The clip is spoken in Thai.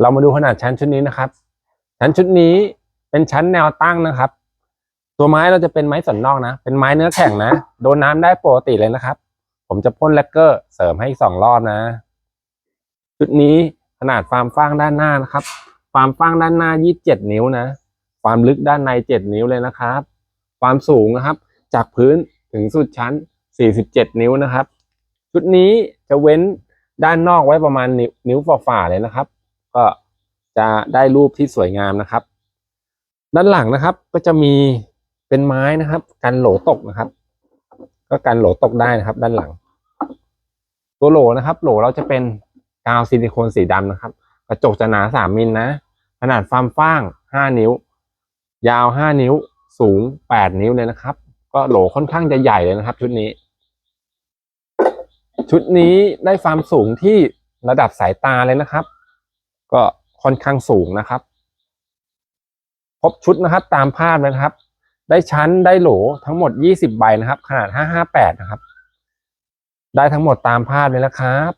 เรามาดูขนาดชั้นชุดนี้นะครับ ชั้นชุดนี้เป็นชั้นแนวตั้งนะครับ ตัวไม้เราจะเป็นไม้สันนอกนะ เป็นไม้เนื้อแข็งนะ โดนน้ำได้ปกติเลยนะครับ ผมจะพ่นแลกเกอร์เสริมให้สองรอบนะ ชุดนี้ขนาดฟาร์มฟางด้านหน้านะครับ ฟาร์มฟางด้านหน้า27นิ้วนะ ความลึกด้านใน7นิ้วเลยนะครับ ความสูงนะครับ จากพื้นถึงสุดชั้น47นิ้วนะครับ ชุดนี้จะเว้นด้านนอกไว้ประมาณนิ้วนิ้วฝ่าๆเลยนะครับ ก็จะได้รูปที่สวยงามนะครับ ด้านหลังนะครับก็จะมีเป็นไม้นะครับ กันโหลตกนะครับ ก็กันโหลตกได้นะครับ ด้านหลัง ตัวโหลนะครับ โหลเราจะเป็นกาวซิลิโคนสีดำนะครับ กระจกจะหนาสามมิลนะ ขนาดฟาร์มฟ้างห้านิ้ว ยาวห้านิ้วสูงแปดนิ้วเลยนะครับ ก็โหลค่อนข้างจะใหญ่เลยนะครับ ชุดนี้ ชุดนี้ได้ฟาร์มสูงที่ระดับสายตาเลยนะครับ ก็ค่อนข้างสูงนะครับ ครบชุดนะครับตามภาพเลยนะครับ ได้ชั้นได้โหลทั้งหมด 20 ใบนะครับ ขนาด 558 นะครับ ได้ทั้งหมดตามภาพเลยนะครับ